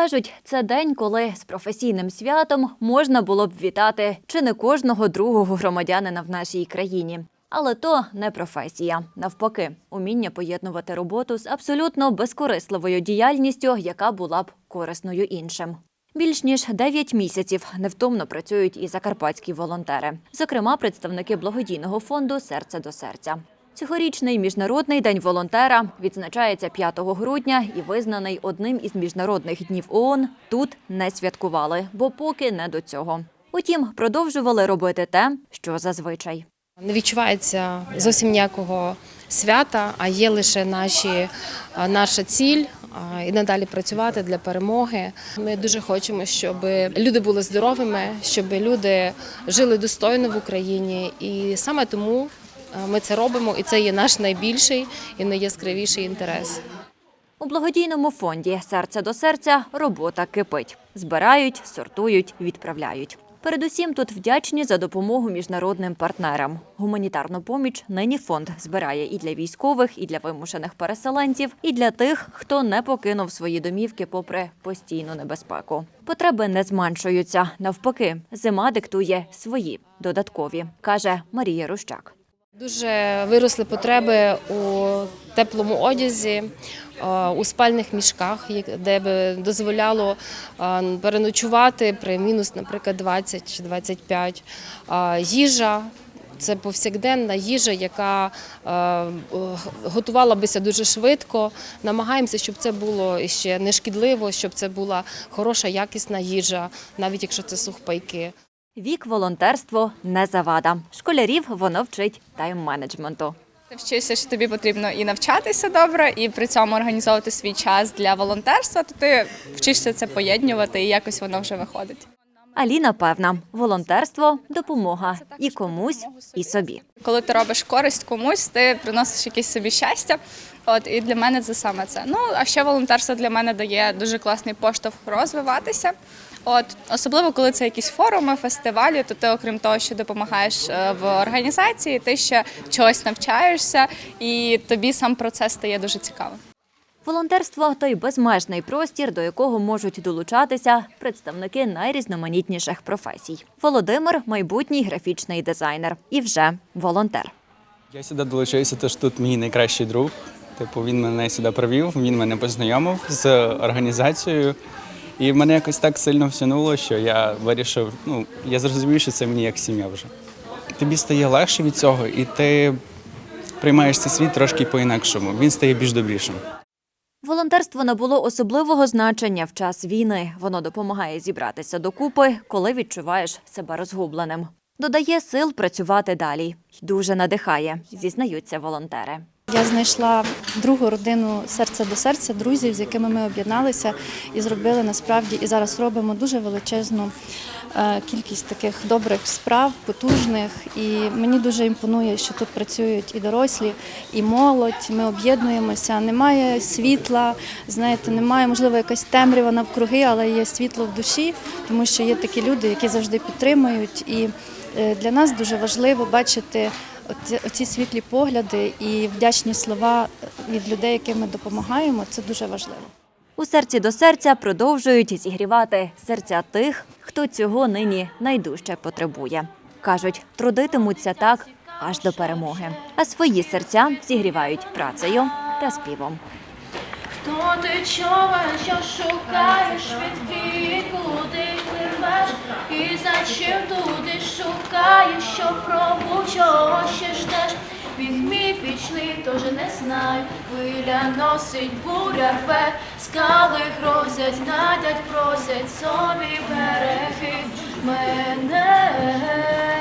Кажуть, це день, коли з професійним святом можна було б вітати чи не кожного другого громадянина в нашій країні. Але то не професія. Навпаки, уміння поєднувати роботу з абсолютно безкорисливою діяльністю, яка була б корисною іншим. Більш ніж 9 місяців невтомно працюють і закарпатські волонтери, зокрема представники благодійного фонду Серце до серця. Цьогорічний міжнародний день волонтера відзначається 5 грудня і визнаний одним із міжнародних днів ООН. Тут не святкували, бо поки не до цього. Утім, продовжували робити те, що зазвичай. Не відчувається зовсім ніякого свята, а є лише наші, наша ціль і надалі працювати для перемоги. Ми дуже хочемо, щоб люди були здоровими, щоб люди жили достойно в Україні. І саме тому ми це робимо, і це є наш найбільший і найяскравіший інтерес. У благодійному фонді Серце до серця робота кипить. Збирають, сортують, відправляють. Передусім тут вдячні за допомогу міжнародним партнерам. Гуманітарну поміч нині фонд збирає і для військових, і для вимушених переселенців, і для тих, хто не покинув свої домівки попри постійну небезпеку. Потреби не зменшуються. Навпаки, зима диктує свої додаткові, каже Марія Рущак. Дуже виросли потреби у теплому одязі, у спальних мішках, де би дозволяло переночувати при мінус, наприклад, 20 чи 25. Е, Їжа. Це повсякденна їжа, яка готувала бися дуже швидко. Намагаємося, щоб це було ще не шкідливо, щоб це була хороша, якісна їжа, навіть якщо це сухпайки. Вік волонтерство не завада. Школярів воно вчить тайм-менеджменту. Ти вчишся, що тобі потрібно і навчатися добре, і при цьому організовувати свій час для волонтерства, то ти вчишся це поєднувати, і якось воно вже виходить. Аліна певна, волонтерство допомога і комусь, і собі. Коли ти робиш користь комусь, ти приносиш якесь собі щастя. От і для мене це саме це. Ну а ще волонтерство для мене дає дуже класний поштовх розвиватися. От особливо коли це якісь форуми, фестивалі, то ти, окрім того, що допомагаєш е, в організації, ти ще чогось навчаєшся, і тобі сам процес стає дуже цікавим. Волонтерство той безмежний простір, до якого можуть долучатися представники найрізноманітніших професій. Володимир майбутній графічний дизайнер і вже волонтер. Я сюди долучився, тож тут мій найкращий друг. Типу, він мене сюди привів, він мене познайомив з організацією. І мене якось так сильно всянуло, що я вирішив, ну, я зрозумів, що це мені як сім'я вже. Тобі стає легше від цього, і ти приймаєш цей світ трошки по-інакшому. Він стає більш добрішим. Волонтерство набуло особливого значення в час війни. Воно допомагає зібратися докупи, коли відчуваєш себе розгубленим. Додає сил працювати далі. Дуже надихає, зізнаються волонтери. Я знайшла другу родину серця до серця, друзів, з якими ми об'єдналися і зробили насправді і зараз робимо дуже величезну е, кількість таких добрих справ, потужних. І мені дуже імпонує, що тут працюють і дорослі, і молодь. Ми об'єднуємося. Немає світла, знаєте, немає можливо якась темрява навкруги, але є світло в душі, тому що є такі люди, які завжди підтримують. І е, для нас дуже важливо бачити. Оці, оці світлі погляди і вдячні слова від людей, яким ми допомагаємо, це дуже важливо. У серці до серця продовжують зігрівати серця тих, хто цього нині найдужче потребує. Кажуть, трудитимуться так аж до перемоги. А свої серця зігрівають працею та співом. Хто ти човен, що шукаєш відкрій, куди пливеш, і за чим туди шукаєш, що мій вічний, тож не знай, хвиля носить буря рве, скали грозять, надять, просять собі береги мене.